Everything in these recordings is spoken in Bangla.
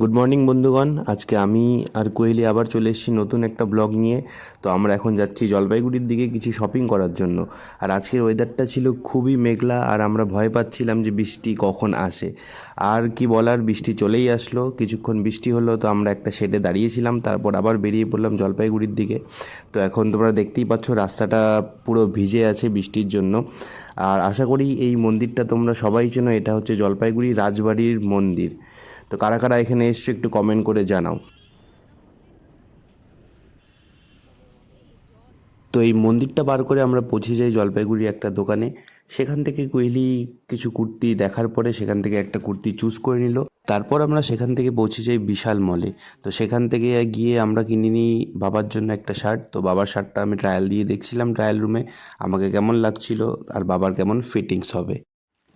গুড মর্নিং বন্ধুগণ। আজকে আমি আর কোহলি আবার চলে এসেছি নতুন একটা ব্লগ নিয়ে। তো আমরা এখন যাচ্ছি জলপাইগুড়ির দিকে কিছু শপিং করার জন্য। আর আজকের ওয়েদারটা ছিল খুবই মেঘলা আর আমরা ভয় পাচ্ছিলাম যে বৃষ্টি কখন আসে। আর কি বলার, বৃষ্টি চলেই আসলো। কিছুক্ষণ বৃষ্টি হলো তো আমরা একটা শেডে দাঁড়িয়েছিলাম, তারপর আবার বেরিয়ে পড়লাম জলপাইগুড়ির দিকে। তো এখন তোমরা দেখতেই পাচ্ছ রাস্তাটা পুরো ভিজে আছে বৃষ্টির জন্য। আর আশা করি এই মন্দিরটা তোমরা সবাই চেনো, এটা হচ্ছে জলপাইগুড়ি রাজবাড়ির মন্দির। তো কারা কারা এখানে এসছো একটু কমেন্ট করে জানাও। তো এই মন্দিরটা পার করে আমরা পৌঁছে যাই জলপাইগুড়ি একটা দোকানে। সেখান থেকে কোহলি কিছু কুর্তি দেখার পরে সেখান থেকে একটা কুর্তি চুজ করে নিল। তারপর আমরা সেখান থেকে পৌঁছে যাই বিশাল মলে তো সেখান থেকে গিয়ে আমরা কিনে নিই বাবার জন্য একটা শার্ট তো বাবার শার্টটা আমি ট্রায়াল দিয়ে দেখছিলাম ট্রায়াল রুমে আমাকে কেমন লাগছিল আর বাবার কেমন ফিটিংস হবে।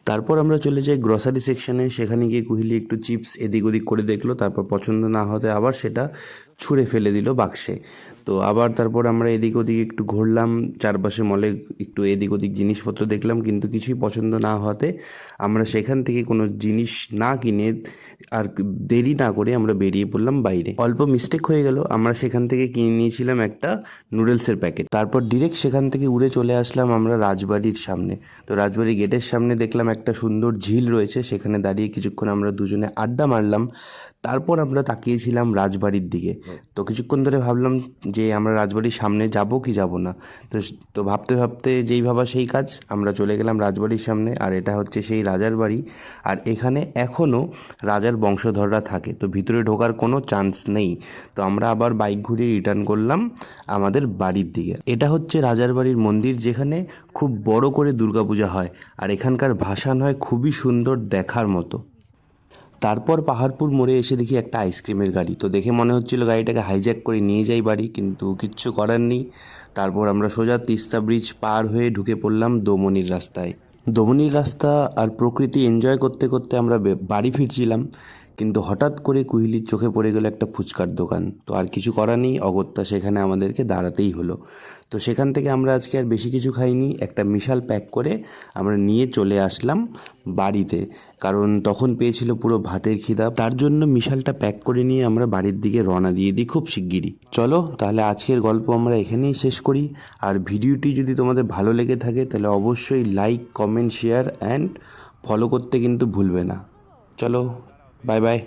তারপর আমরা চলে যাই গ্রসারি সেকশনে সেখানে গিয়ে কুহিলি একটু চিপস এদিক ওদিক করে দেখল, তারপর পছন্দ না হতে আবার সেটা ছুঁড়ে ফেলে দিল বাক্সে। তো আবার তারপর আমরা এদিক ওদিক একটু ঘুরলাম, চারপাশে মলে একটু এদিক ওদিক জিনিসপত্র দেখলাম, কিন্তু কিছুই পছন্দ না হতে আমরা সেখান থেকে কোনো জিনিস না কিনে আর দেরি না করে আমরা বেরিয়ে পড়লাম বাইরে। অল্প মিস্টেক হয়ে গেল, আমরা সেখান থেকে কিনে নিয়েছিলাম একটা নুডলসের প্যাকেট তারপর ডিরেক্ট সেখান থেকে উড়ে চলে আসলাম আমরা রাজবাড়ির সামনে। তো রাজবাড়ি গেটের সামনে দেখলাম একটা সুন্দর ঝিল রয়েছে, সেখানে দাঁড়িয়ে কিছুক্ষণ আমরা দুজনে আড্ডা মারলাম। তারপর আমরা তাকিয়েছিলাম রাজবাড়ির দিকে। তো কিছুক্ষণ ধরে ভাবলাম যে আমরা রাজবাড়ির সামনে যাব কি যাব না। তো তো ভাবতে ভাবতে যেই ভাবা সেই কাজ আমরা চলে গেলাম রাজবাড়ির সামনে আর এটা হচ্ছে সেই রাজার বাড়ি। আর এখানে এখনও রাজার বংশধররা থাকে তো ভিতরে ঢোকার কোনো চান্স নেই। তো আমরা আবার বাইক ঘুরিয়ে রিটার্ন করলাম আমাদের বাড়ির দিকে। এটা হচ্ছে রাজার বাড়ির মন্দির যেখানে খুব বড় করে দুর্গাপূজা হয়। আর এখানকার ভাসান হয় খুবই সুন্দর দেখার মতো। তারপর পাহাড়পুর মোড়ে এসে দেখি একটা আইসক্রিমের গাড়ি। তো দেখে মনে হচ্ছিল গাড়িটাকে হাইজ্যাক করে নিয়ে যাই বাড়ি, কিন্তু কিচ্ছু করার নেই। তারপর আমরা সোজা তিস্তা ব্রিজ পার হয়ে ঢুকে পড়লাম দোমনির রাস্তায়। দমনির রাস্তা আর প্রকৃতি এনজয় করতে করতে আমরা বাড়ি ফিরছিলাম। কিন্তু হঠাৎ করে কুহিলির চোখে পড়ে গেল একটা ফুচকার দোকান। তো আর কিছু করার নেই, অগত্যা সেখানে আমাদেরকে দাঁড়াতেই হলো। তো সেখান থেকে আমরা আজকে আর বেশি কিছু খাইনি, একটা মিশাল প্যাক করে আমরা নিয়ে চলে আসলাম বাড়িতে। কারণ তখন পেয়েছিল পুরো ভাতের খিদা, তার জন্য মিশালটা প্যাক করে নিয়ে আমরা বাড়ির দিকে রওনা দিয়ে দিই খুব শিগগিরই। চলো, তাহলে আজকের গল্প আমরা এখানেই শেষ করি। আর ভিডিওটি যদি তোমাদের ভালো লেগে থাকে, তাহলে অবশ্যই like comment share and follow করতে কিন্তু ভুলবে না। চলো। Bye bye